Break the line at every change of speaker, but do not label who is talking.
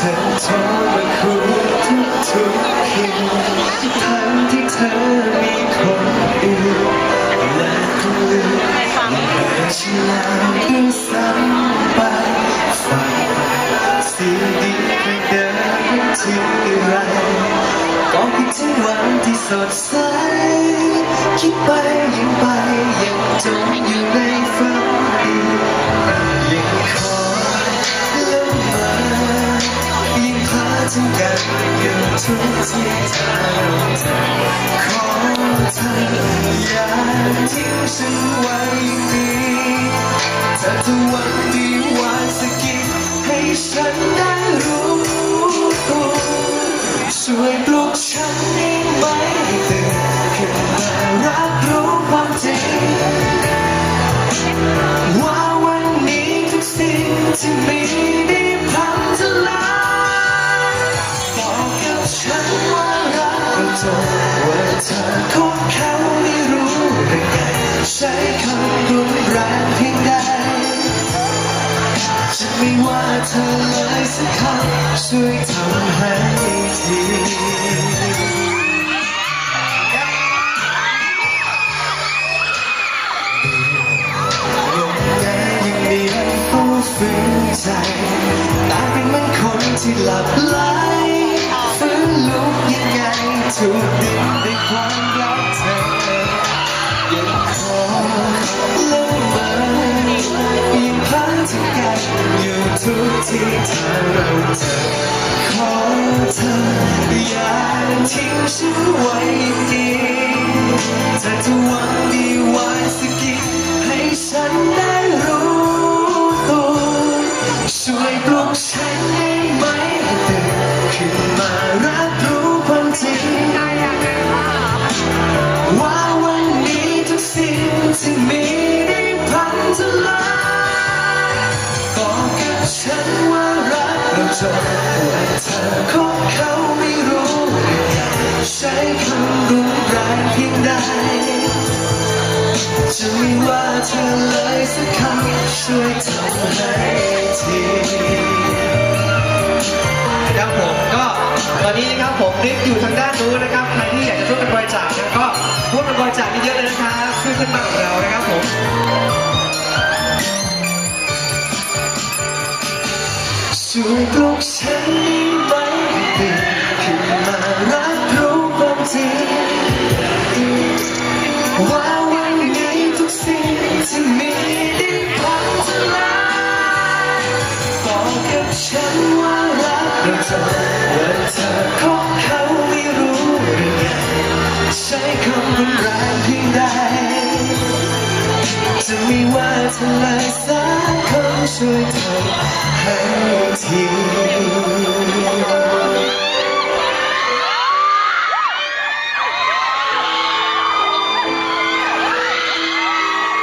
เธอโทรมาคุยทุกทุกคืนทั้งที่เธอมีคนอื่นและคนอื่นยังเบื่อฉันแล้วด้วยซ้ำไปฝากสิ่งดีไปเดินที่ไรก็คิดถึงวันที่สดใสคิดไปยิ่งไปยังจม ทุกที่เธอเจอขอเธออย่าทิ้งฉันไว้นี้เธอจะหวังดีหวานสักกินให้ฉันได้รู้ช่วยปลุก เราจบว่าเธอคบเขาไม่รู้หรือไงใช้คำรุนแรงเพียงใดจะไม่ว่าเธอเลยสักคำช่วยทำให้ทียังไงยังมีผู้ฝืนใจตาเป็นเหมือนคนที่หลับไหล ถูกดึงด้วยความรักเธอยังขอละเมอยังพันถึงกันอยู่ทุกที่เธอเราเจอขอเธออย่าทิ้งฉันไว้อย่างนี้เธอจะหวังดีไว้สักทีให้ฉันได้รู้ตัวช่วยปลุกฉันได้ไหมให้ตื่นขึ้นมา พังทลาบอกกับฉันว่ารักเราจบว่เธอคบเขาไม่รู้ใช้คำรุนแรงเพียงใดจะไม่ว่าเธอเลยสักคำช่วยทำให้ที
ครับผมก็ตอนนี้นะครับผมนิดอยู่ทางด้านนู้นนะครับใครที่อยากจะร่วมเป็นบริจาคก็ร่วมเป็นบริจาคเยอะๆเลยนะครับช่วยขึ้นมาของเรานะครับผม
ช่วยปลุกฉันไว้ให้ตื่นขึ้นมารับรู้ความจริงว่าวันนี้ทุกสิ่งที่มีได้พังทลายบอกกับฉันว่ารักเราจบว่าเธอคบเขาไม่รู้หรือไงใช้คำรุนแรงเพียงใดจะไม่ว่าเธอเลย 谁曾爱起？